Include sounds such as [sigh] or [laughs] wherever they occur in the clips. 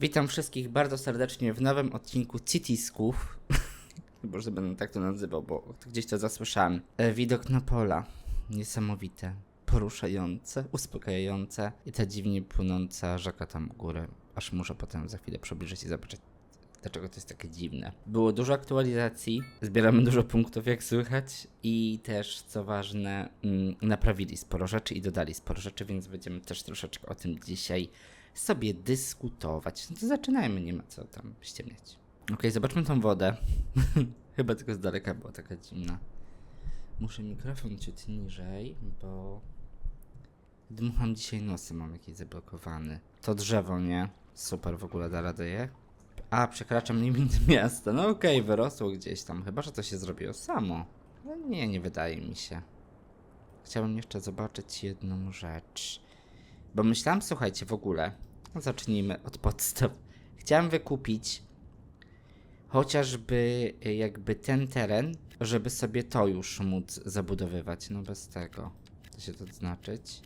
Witam wszystkich bardzo serdecznie w nowym odcinku Citisków. [laughs] Chyba, że będę tak to nazywał, bo gdzieś to zasłyszałem. E, widok na pola. Niesamowite. Poruszające, uspokajające i ta dziwnie płynąca rzeka tam u góry. Aż muszę potem za chwilę przybliżyć i zobaczyć, dlaczego to jest takie dziwne. Było dużo aktualizacji, zbieramy dużo punktów, jak słychać, i też, co ważne, mm, naprawili sporo rzeczy i dodali sporo rzeczy, więc będziemy też troszeczkę o tym dzisiaj sobie dyskutować. No to zaczynajmy, nie ma co tam ściemniać. Okej, zobaczmy tą wodę. [laughs] Chyba tylko z daleka była taka zimna. Muszę mikrofon ciut niżej, bo dmucham dzisiaj nosem, mam jakiś zablokowany. To drzewo, nie? Super, w ogóle da radę je? A, przekraczam limit [laughs] miasta. No okej, wyrosło gdzieś tam. Chyba, że to się zrobiło samo. No nie, nie wydaje mi się. Chciałem jeszcze zobaczyć jedną rzecz. Bo myślałem, słuchajcie, w ogóle. Zacznijmy od podstaw. Chciałem wykupić chociażby y, jakby ten teren, żeby sobie to już móc zabudowywać. No bez tego. To się to znaczyć.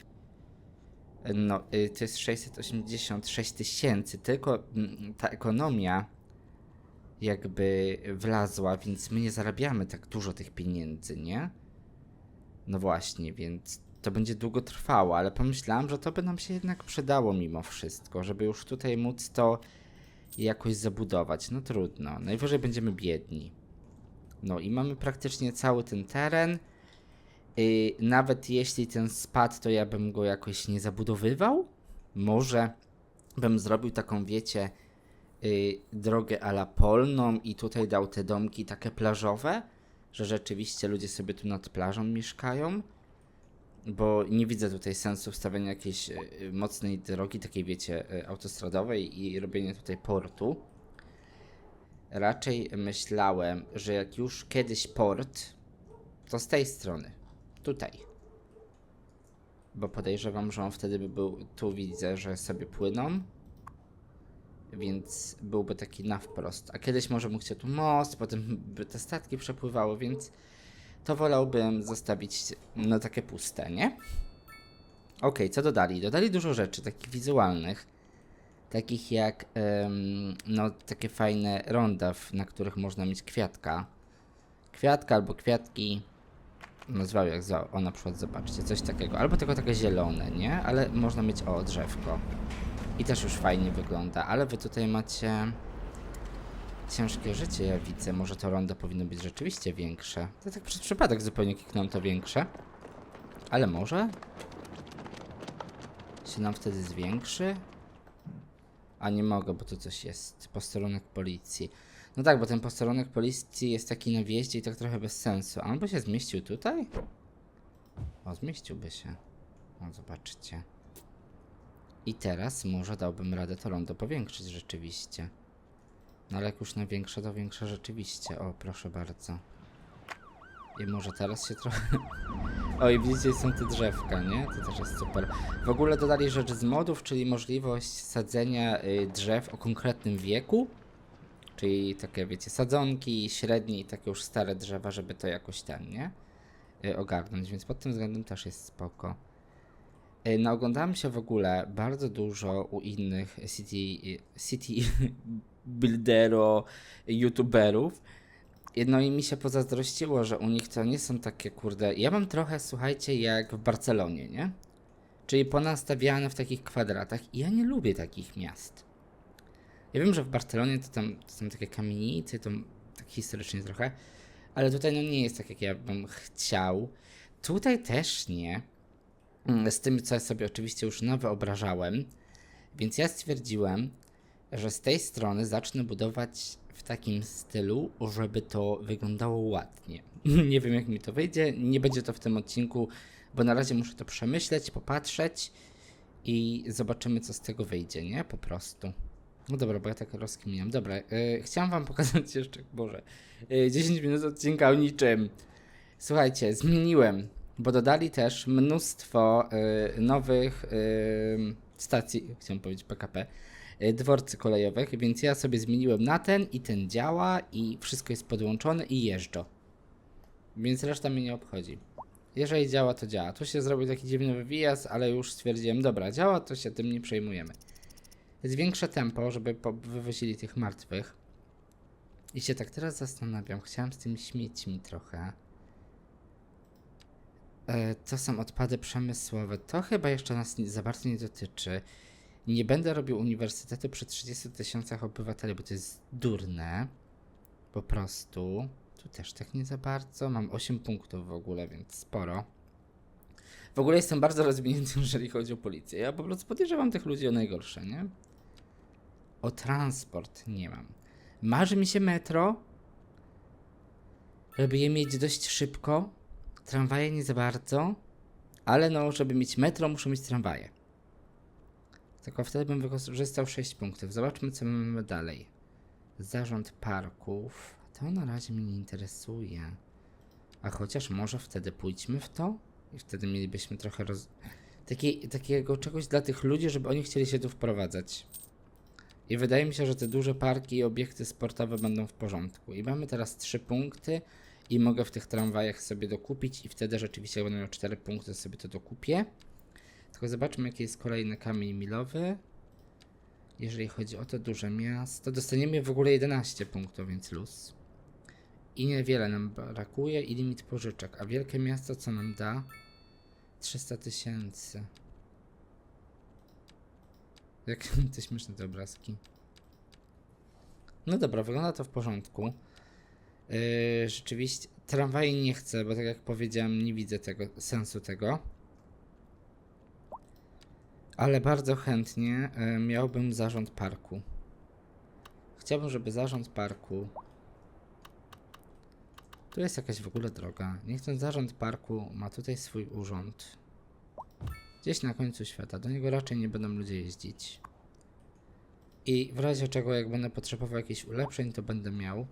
No, y, to jest 686 tysięcy, tylko mm, ta ekonomia jakby wlazła, więc my nie zarabiamy tak dużo tych pieniędzy, nie? No właśnie, więc to będzie długo trwało, ale pomyślałem, że to by nam się jednak przydało mimo wszystko, żeby już tutaj móc to jakoś zabudować. No trudno, najwyżej będziemy biedni. No i mamy praktycznie cały ten teren. Yy, nawet jeśli ten spadł, to ja bym go jakoś nie zabudowywał. Może bym zrobił taką, wiecie, yy, drogę ala polną i tutaj dał te domki takie plażowe, że rzeczywiście ludzie sobie tu nad plażą mieszkają bo nie widzę tutaj sensu wstawiania jakiejś y, mocnej drogi, takiej wiecie, y, autostradowej i robienia tutaj portu. Raczej myślałem, że jak już kiedyś port, to z tej strony, tutaj. Bo podejrzewam, że on wtedy by był, tu widzę, że sobie płyną, więc byłby taki na wprost. A kiedyś może mógł się tu most, potem by te statki przepływały, więc to wolałbym zostawić no takie puste, nie? Okej, co dodali? Dodali dużo rzeczy takich wizualnych, takich jak em, no takie fajne ronda, na których można mieć kwiatka. Kwiatka albo kwiatki, no zwał jak zwał, o na przykład zobaczcie, coś takiego, albo tylko takie zielone, nie? Ale można mieć o drzewko. I też już fajnie wygląda, ale wy tutaj macie ciężkie życie, ja widzę. Może to rondo powinno być rzeczywiście większe. To tak przez przypadek zupełnie kliknąłem to większe. Ale może? Się nam wtedy zwiększy? A nie mogę, bo tu coś jest. Posterunek policji. No tak, bo ten posterunek policji jest taki na wjeździe i tak trochę bez sensu. A on by się zmieścił tutaj? O, zmieściłby się. O, zobaczcie. I teraz może dałbym radę to rondo powiększyć rzeczywiście. No ale jak już na większe, to większe rzeczywiście. O, proszę bardzo. I może teraz się trochę... [laughs] Oj, widzicie, są te drzewka, nie? To też jest super. W ogóle dodali rzecz z modów, czyli możliwość sadzenia y, drzew o konkretnym wieku. Czyli takie, wiecie, sadzonki, średnie i takie już stare drzewa, żeby to jakoś ten, nie? Y, ogarnąć, więc pod tym względem też jest spoko. Y, Naoglądałem się w ogóle bardzo dużo u innych city, city [laughs] buildero, youtuberów. No i mi się pozazdrościło, że u nich to nie są takie kurde. Ja mam trochę, słuchajcie, jak w Barcelonie, nie? Czyli ponastawiane w takich kwadratach. I ja nie lubię takich miast. Ja wiem, że w Barcelonie to tam to są takie kamienice, to tak historycznie trochę, ale tutaj no nie jest tak, jak ja bym chciał. Tutaj też nie. Mm, Z tym, co ja sobie oczywiście już nawyobrażałem. Więc ja stwierdziłem, że z tej strony zacznę budować w takim stylu, żeby to wyglądało ładnie. [laughs] nie wiem, jak mi to wyjdzie. Nie będzie to w tym odcinku, bo na razie muszę to przemyśleć, popatrzeć i zobaczymy, co z tego wyjdzie, nie? Po prostu. No dobra, bo ja tak rozkminiam. Dobra, yy, chciałem wam [laughs] pokazać jeszcze, Boże, yy, 10 minut odcinka o niczym. Słuchajcie, zmieniłem, bo dodali też mnóstwo y, nowych y, stacji, chciałem powiedzieć PKP, dworcy kolejowych, więc ja sobie zmieniłem na ten i ten działa i wszystko jest podłączone i jeżdżę. Więc reszta mnie nie obchodzi. Jeżeli działa, to działa. Tu się zrobił taki dziwny wyjazd, ale już stwierdziłem, dobra, działa, to się tym nie przejmujemy. zwiększę tempo, żeby wywozili tych martwych. I się tak teraz zastanawiam, chciałem z tymi śmiecimi trochę. E, to są odpady przemysłowe. To chyba jeszcze nas za bardzo nie dotyczy. Nie będę robił uniwersytetu przy 30 tysiącach obywateli, bo to jest durne. Po prostu. Tu też tak nie za bardzo. Mam 8 punktów w ogóle, więc sporo. W ogóle jestem bardzo rozwinięty, [laughs] jeżeli chodzi o policję. Ja po prostu podejrzewam tych ludzi o najgorsze, nie? O transport nie mam. Marzy mi się metro, żeby je mieć dość szybko. Tramwaje nie za bardzo, ale no, żeby mieć metro, muszę mieć tramwaje. Tylko wtedy bym wykorzystał 6 punktów. Zobaczmy, co mamy dalej. Zarząd parków. To na razie mnie nie interesuje. A chociaż może wtedy pójdźmy w to i wtedy mielibyśmy trochę roz... Taki, takiego czegoś dla tych ludzi, żeby oni chcieli się tu wprowadzać. I wydaje mi się, że te duże parki i obiekty sportowe będą w porządku. I mamy teraz 3 punkty i mogę w tych tramwajach sobie dokupić i wtedy rzeczywiście będę miał 4 punkty, sobie to dokupię. Tylko zobaczmy jaki jest kolejny kamień milowy. Jeżeli chodzi o to duże miasto, dostaniemy w ogóle 11 punktów, więc luz. I niewiele nam brakuje i limit pożyczek. A wielkie miasto co nam da? 300 tysięcy. Jak [laughs] te śmieszne te obrazki. No dobra, wygląda to w porządku. Yy, rzeczywiście, tramwaje nie chcę, bo tak jak powiedziałem, nie widzę tego sensu tego. Ale bardzo chętnie yy, miałbym zarząd parku. Chciałbym, żeby zarząd parku. Tu jest jakaś w ogóle droga. Niech ten zarząd parku ma tutaj swój urząd. Gdzieś na końcu świata. Do niego raczej nie będą ludzie jeździć. I w razie czego, jak będę potrzebował jakichś ulepszeń, to będę miał.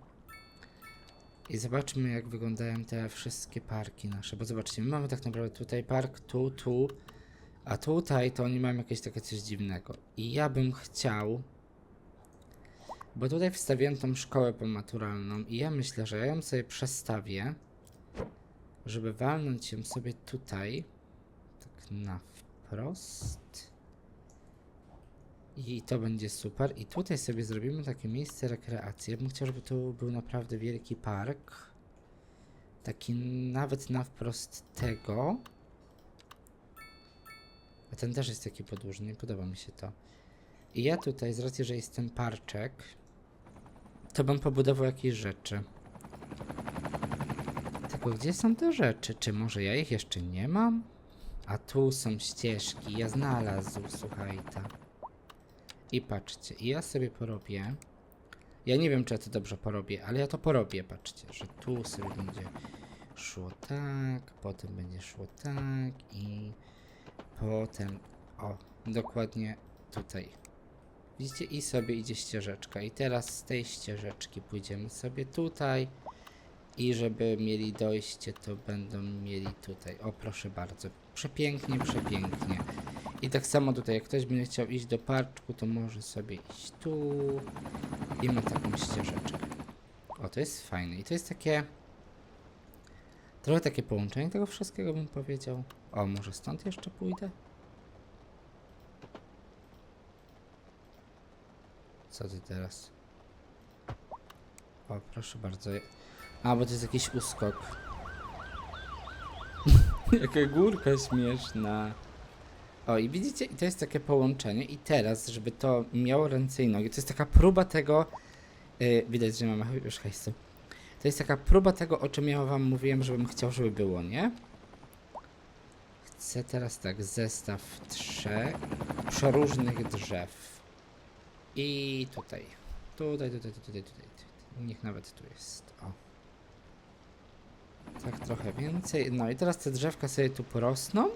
I zobaczmy, jak wyglądają te wszystkie parki nasze. Bo zobaczcie, my mamy tak naprawdę tutaj park, tu, tu. A tutaj to oni mają jakieś takie coś dziwnego. I ja bym chciał. Bo tutaj wstawiłem tą szkołę pomaturalną. I ja myślę, że ja ją sobie przestawię. Żeby walnąć ją sobie tutaj. Tak na wprost. I to będzie super. I tutaj sobie zrobimy takie miejsce rekreacji. Ja bym chciał, żeby tu był naprawdę wielki park. Taki nawet na wprost tego. A ten też jest taki podłużny, podoba mi się to. I ja tutaj, z racji, że jest ten parczek, to bym pobudował jakieś rzeczy. Tylko gdzie są te rzeczy? Czy może ja ich jeszcze nie mam? A tu są ścieżki, ja znalazł, słuchajcie. I patrzcie, i ja sobie porobię. Ja nie wiem, czy ja to dobrze porobię, ale ja to porobię, patrzcie, że tu sobie będzie szło tak, potem będzie szło tak i potem, o, dokładnie tutaj. Widzicie? I sobie idzie ścieżeczka. I teraz z tej ścieżeczki pójdziemy sobie tutaj. I żeby mieli dojście, to będą mieli tutaj. O, proszę bardzo. Przepięknie, przepięknie. I tak samo tutaj, jak ktoś będzie chciał iść do parczku, to może sobie iść tu. I ma taką ścieżeczkę. O, to jest fajne. I to jest takie... Trochę takie połączenie tego wszystkiego bym powiedział. O, może stąd jeszcze pójdę? Co ty teraz? O, proszę bardzo. A, bo to jest jakiś uskok. [laughs] Jaka górka śmieszna. O, i widzicie, i to jest takie połączenie. I teraz, żeby to miało ręce i nogi, to jest taka próba tego. Yy, widać, że mam już hajsu. To jest taka próba tego, o czym ja wam mówiłem, żebym chciał, żeby było, nie? Chcę teraz tak, zestaw trzech przeróżnych drzew. I tutaj. Tutaj, tutaj, tutaj, tutaj, tutaj. Niech nawet tu jest. O. Tak trochę więcej. No i teraz te drzewka sobie tu porosną.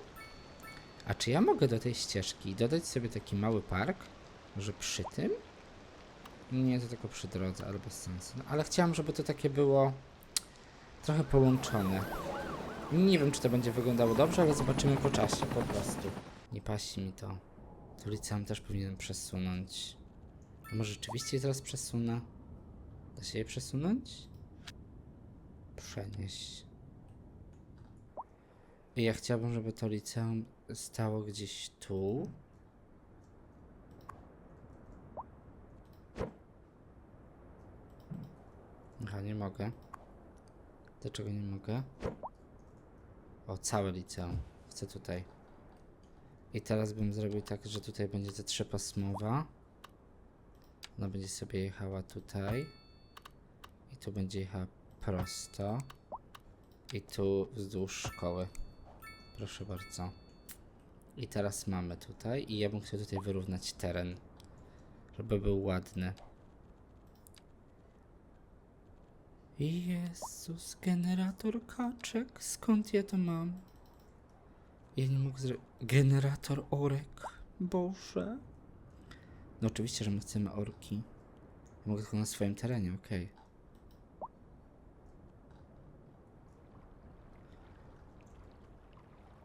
A czy ja mogę do tej ścieżki dodać sobie taki mały park? Może przy tym? Nie, to tylko przy drodze, ale bez sensu. No, ale chciałam, żeby to takie było trochę połączone. Nie wiem, czy to będzie wyglądało dobrze, ale zobaczymy po czasie, po prostu. Nie pasi mi to. Ulicę też powinienem przesunąć. A może rzeczywiście je teraz przesunę? Da się je przesunąć? Przenieść. I ja chciałbym, żeby to liceum stało gdzieś tu. Aha, nie mogę. Dlaczego nie mogę? O, całe liceum. Chcę tutaj. I teraz bym zrobił tak, że tutaj będzie ta trzepasmowa. Ona będzie sobie jechała tutaj. I tu będzie jechała prosto. I tu wzdłuż szkoły. Proszę bardzo. I teraz mamy tutaj. I ja bym chciał tutaj wyrównać teren. Żeby był ładny. Jezus, generator kaczek. Skąd ja to mam? Ja nie mogę zrobić. Generator orek. Boże. No oczywiście, że my chcemy orki. Ja mogę tylko na swoim terenie, okej.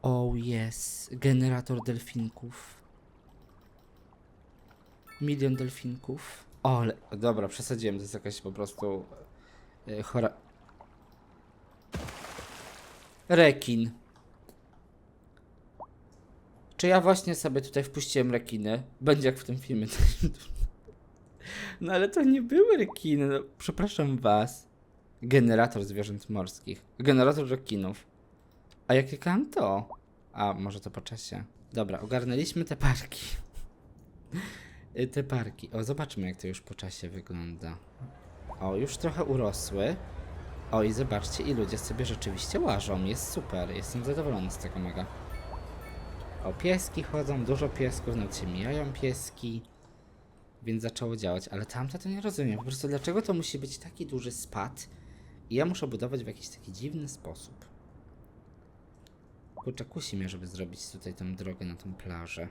Oh yes, generator delfinków. Milion delfinków. O, ale, dobra, przesadziłem, to jest jakaś po prostu chora... Rekin. Czy ja właśnie sobie tutaj wpuściłem rekiny? Będzie jak w tym filmie. [laughs] No ale to nie były rekiny, no, przepraszam was. Generator zwierząt morskich. Generator rekinów. A jak klikałem to? A, może to po czasie. Dobra, ogarnęliśmy te parki. Y, [laughs] te parki. O, zobaczmy jak to już po czasie wygląda. O, już trochę urosły. O, i zobaczcie, i ludzie sobie rzeczywiście łażą. Jest super, jestem zadowolony z tego mega. O, pieski chodzą, dużo piesków, nawet się mijają pieski. Więc zaczęło działać, ale tamte to nie rozumiem. Po prostu dlaczego to musi być taki duży spad i ja muszę budować w jakiś taki dziwny sposób. Kurczę, kusi mnie, żeby zrobić tutaj tą drogę na tą plażę.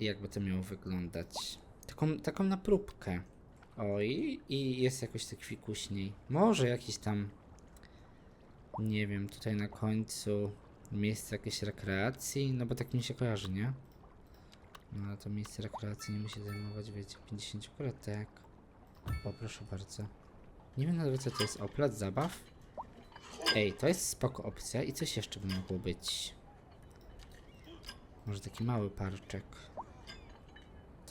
I jakby to miało wyglądać. Taką, taką na próbkę. O, i, i jest jakoś tak fikuśniej. Może jakiś tam... Nie wiem, tutaj na końcu miejsce jakiejś rekreacji, no bo tak mi się kojarzy, nie? No ale to miejsce rekreacji nie musi zajmować, wiecie, 50 kratek. O, proszę bardzo. Nie wiem nawet co to jest. O, plac zabaw. Ej, to jest spoko opcja i coś jeszcze by mogło być. Może taki mały parczek.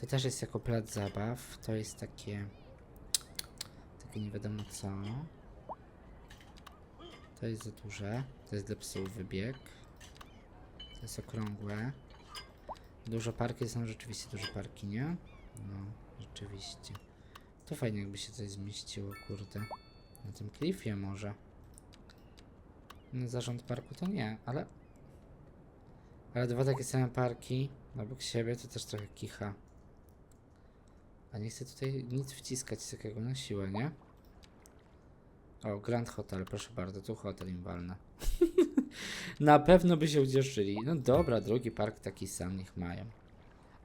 To też jest jako plac zabaw. To jest takie... Takie nie wiadomo co. To jest za duże. To jest dla psów wybieg. To jest okrągłe. Dużo parki są rzeczywiście duże parki, nie? No, rzeczywiście. To fajnie jakby się coś zmieściło, kurde. Na tym klifie może. No zarząd parku to nie, ale... Ale dwa takie same parki obok siebie to też trochę kicha. A nie chcę tutaj nic wciskać takiego na siłę, nie? O, Grand Hotel, proszę bardzo, tu hotel im walnę. [laughs] Na pewno by się ucieszyli. No dobra, drugi park taki sam niech mają.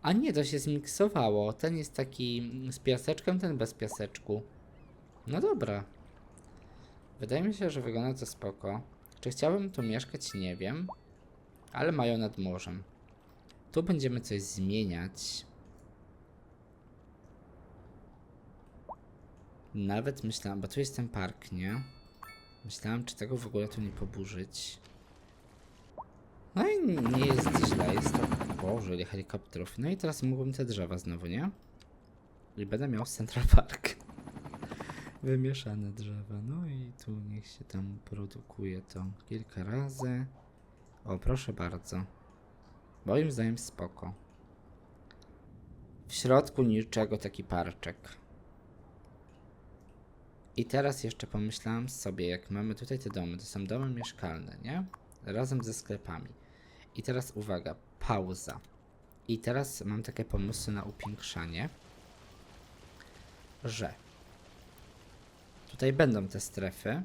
A nie, to się zmiksowało. Ten jest taki z piaseczkiem, ten bez piaseczku. No dobra. Wydaje mi się, że wygląda to spoko. Czy chciałbym tu mieszkać? Nie wiem. Ale mają nad morzem. Tu będziemy coś zmieniać. Nawet myślałem, bo tu jest ten park, nie? Myślałem, czy tego w ogóle tu nie poburzyć. No i nie jest źle, jest to... Boże, ile helikopterów. No i teraz mógłbym te drzewa znowu, nie? I będę miał Central Park. [laughs] Wymieszane drzewa. No i tu niech się tam produkuje to kilka razy. O, proszę bardzo. Moim zdaniem spoko. W środku niczego taki parczek. I teraz jeszcze pomyślałam sobie, jak mamy tutaj te domy, to są domy mieszkalne, nie? Razem ze sklepami. I teraz uwaga, pauza. I teraz mam takie pomysły na upiększanie, że tutaj będą te strefy,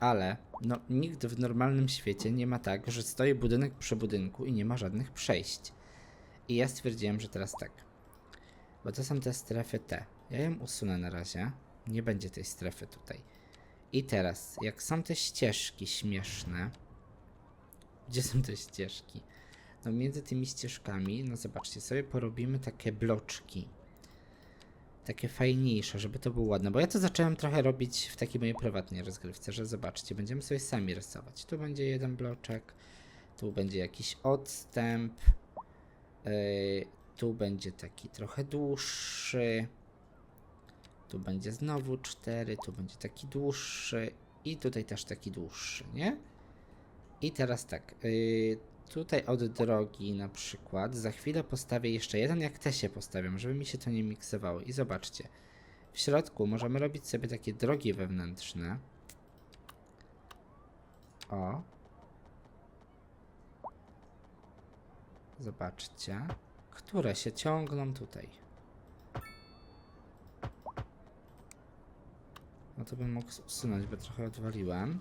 ale no nigdy w normalnym świecie nie ma tak, że stoi budynek przy budynku i nie ma żadnych przejść. I ja stwierdziłem, że teraz tak. Bo to są te strefy te. Ja ją usunę na razie. Nie będzie tej strefy tutaj. I teraz, jak są te ścieżki śmieszne. Gdzie są te ścieżki? No między tymi ścieżkami, no zobaczcie, sobie porobimy takie bloczki. Takie fajniejsze, żeby to było ładne. Bo ja to zacząłem trochę robić w takiej mojej prywatnej rozgrywce, że zobaczcie, będziemy sobie sami rysować. Tu będzie jeden bloczek, tu będzie jakiś odstęp, yy, tu będzie taki trochę dłuższy. Tu będzie znowu 4, tu będzie taki dłuższy i tutaj też taki dłuższy, nie? I teraz tak, yy, tutaj od drogi na przykład, za chwilę postawię jeszcze jeden, jak te się postawiam, żeby mi się to nie miksowało. I zobaczcie, w środku możemy robić sobie takie drogi wewnętrzne. O. Zobaczcie, które się ciągną tutaj. To bym mógł usunąć, bo trochę odwaliłem.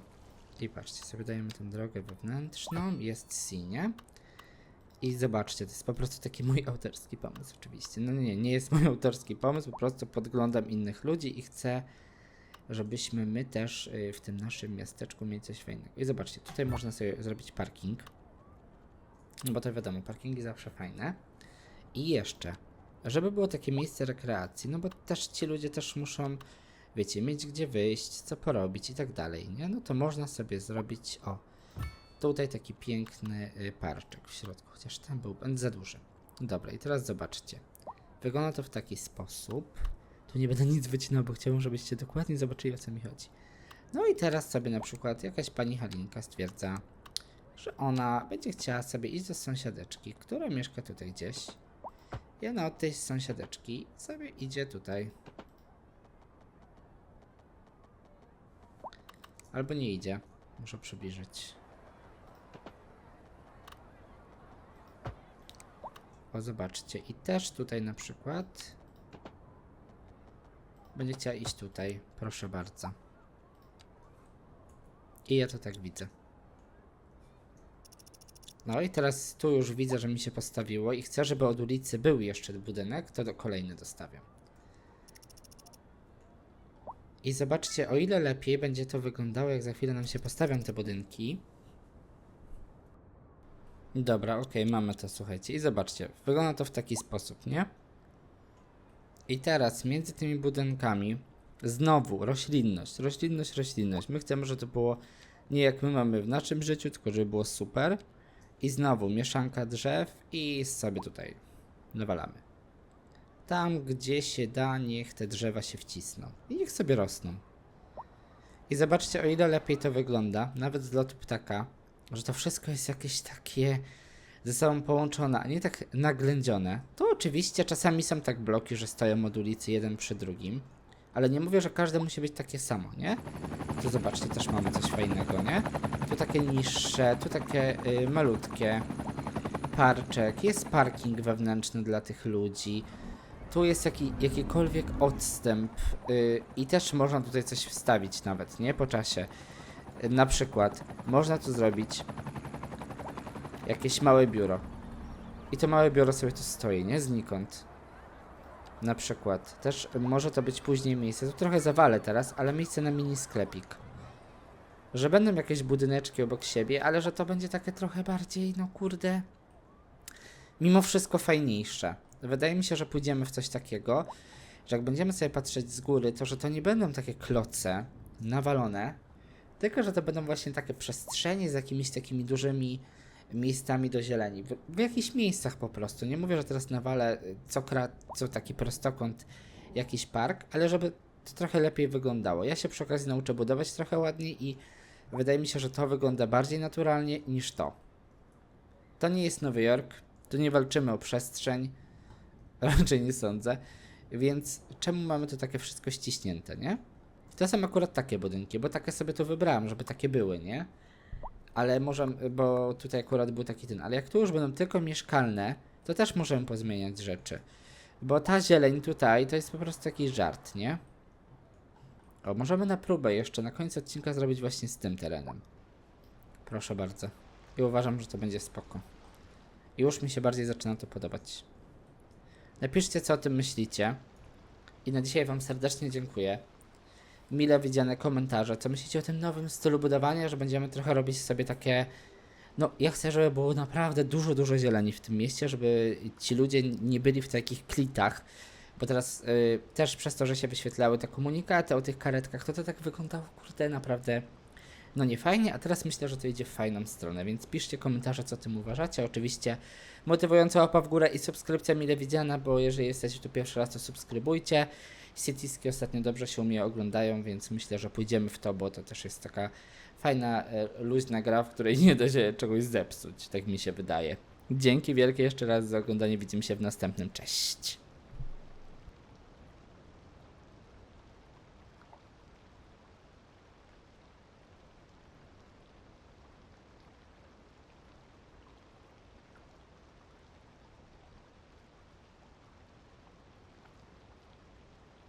I patrzcie, sobie dajemy tę drogę wewnętrzną, jest C? I zobaczcie, to jest po prostu taki mój [laughs] autorski pomysł, oczywiście. No nie, nie jest mój autorski pomysł, po prostu podglądam innych ludzi i chcę, żebyśmy my też y, w tym naszym miasteczku mieli coś fajnego. I zobaczcie, tutaj można sobie zrobić parking. No bo to wiadomo, parkingi zawsze fajne. I jeszcze, żeby było takie miejsce rekreacji, no bo też ci ludzie też muszą, wiecie, mieć gdzie wyjść, co porobić i tak dalej, nie? No to można sobie zrobić, o, tutaj taki piękny y, parczek w środku, chociaż tam był za duży. Dobra, i teraz zobaczcie. Wygląda to w taki sposób. Tu nie będę nic wycinał, bo chciałbym, żebyście dokładnie zobaczyli, o co mi chodzi. No i teraz sobie na przykład jakaś pani Halinka stwierdza, że ona będzie chciała sobie iść do sąsiadeczki, która mieszka tutaj gdzieś. I ona od tej sąsiadeczki sobie idzie tutaj. Albo nie idzie. Muszę przybliżyć. O, zobaczcie. I też tutaj na przykład będzie chciała iść tutaj. Proszę bardzo. I ja to tak widzę. No i teraz tu już widzę, że mi się postawiło i chcę, żeby od ulicy był jeszcze budynek, to do kolejny dostawiam. I zobaczcie, o ile lepiej będzie to wyglądało, jak za chwilę nam się postawią te budynki. Dobra, okej, mamy to, słuchajcie. I zobaczcie, wygląda to w taki sposób, nie? I teraz między tymi budynkami znowu roślinność, roślinność, roślinność. My chcemy, żeby to było nie jak my mamy w naszym życiu, tylko żeby było super. I znowu mieszanka drzew i sobie tutaj nawalamy. Tam, gdzie się da, niech te drzewa się wcisną. I niech sobie rosną. I zobaczcie, o ile lepiej to wygląda, nawet z lotu ptaka, że to wszystko jest jakieś takie ze sobą połączone, a nie tak naględzione. To oczywiście czasami są tak bloki, że stoją od ulicy jeden przy drugim, ale nie mówię, że każde musi być takie samo, nie? Tu zobaczcie, też mamy coś fajnego, nie? Tu takie niższe, tu takie y, malutkie. Parczek, jest parking wewnętrzny dla tych ludzi. Tu jest jaki, jakikolwiek odstęp y, i też można tutaj coś wstawić nawet, nie? Po czasie. Y, na przykład można tu zrobić jakieś małe biuro. I to małe biuro sobie tu stoi, nie? Znikąd. Na przykład. Też może to być później miejsce. Tu trochę zawalę teraz, ale miejsce na mini sklepik. Że będą jakieś budyneczki obok siebie, ale że to będzie takie trochę bardziej, no kurde. Mimo wszystko fajniejsze. Wydaje mi się, że pójdziemy w coś takiego, że jak będziemy sobie patrzeć z góry, to że to nie będą takie kloce nawalone, tylko że to będą właśnie takie przestrzenie z jakimiś takimi dużymi miejscami do zieleni. W, w jakichś miejscach po prostu. Nie mówię, że teraz nawalę y, co, kra, co taki prostokąt jakiś park, ale żeby to trochę lepiej wyglądało. Ja się przy okazji nauczę budować trochę ładniej i wydaje mi się, że to wygląda bardziej naturalnie niż to. To nie jest Nowy Jork, tu nie walczymy o przestrzeń, [laughs] raczej nie sądzę, więc czemu mamy tu takie wszystko ściśnięte, nie? To są akurat takie budynki, bo takie sobie to wybrałem, żeby takie były, nie? ale może, bo tutaj akurat był taki ten, ale jak tu już będą tylko mieszkalne, to też możemy pozmieniać rzeczy. Bo ta zieleń tutaj to jest po prostu taki żart, nie? O, możemy na próbę jeszcze na końcu odcinka zrobić właśnie z tym terenem. Proszę bardzo. I uważam, że to będzie spoko. Już mi się bardziej zaczyna to podobać. Napiszcie, co o tym myślicie. I na dzisiaj Wam serdecznie dziękuję mile widziane komentarze. Co myślicie o tym nowym stylu budowania, że będziemy trochę robić sobie takie. No, ja chcę, żeby było naprawdę dużo, dużo zieleni w tym mieście, żeby ci ludzie nie byli w takich klitach. Bo teraz y, też przez to, że się wyświetlały te komunikaty o tych karetkach, to to tak wyglądało, kurde, naprawdę no nie fajnie, a teraz myślę, że to idzie w fajną stronę, więc piszcie komentarze, co tym uważacie. Oczywiście motywująca łapa w górę i subskrypcja mile widziana, bo jeżeli jesteście tu pierwszy raz, to subskrybujcie. Cityski ostatnio dobrze się u mnie oglądają, więc myślę, że pójdziemy w to, bo to też jest taka fajna, e, luźna gra, w której nie da się czegoś zepsuć, tak mi się wydaje. Dzięki wielkie jeszcze raz za oglądanie, widzimy się w następnym, cześć!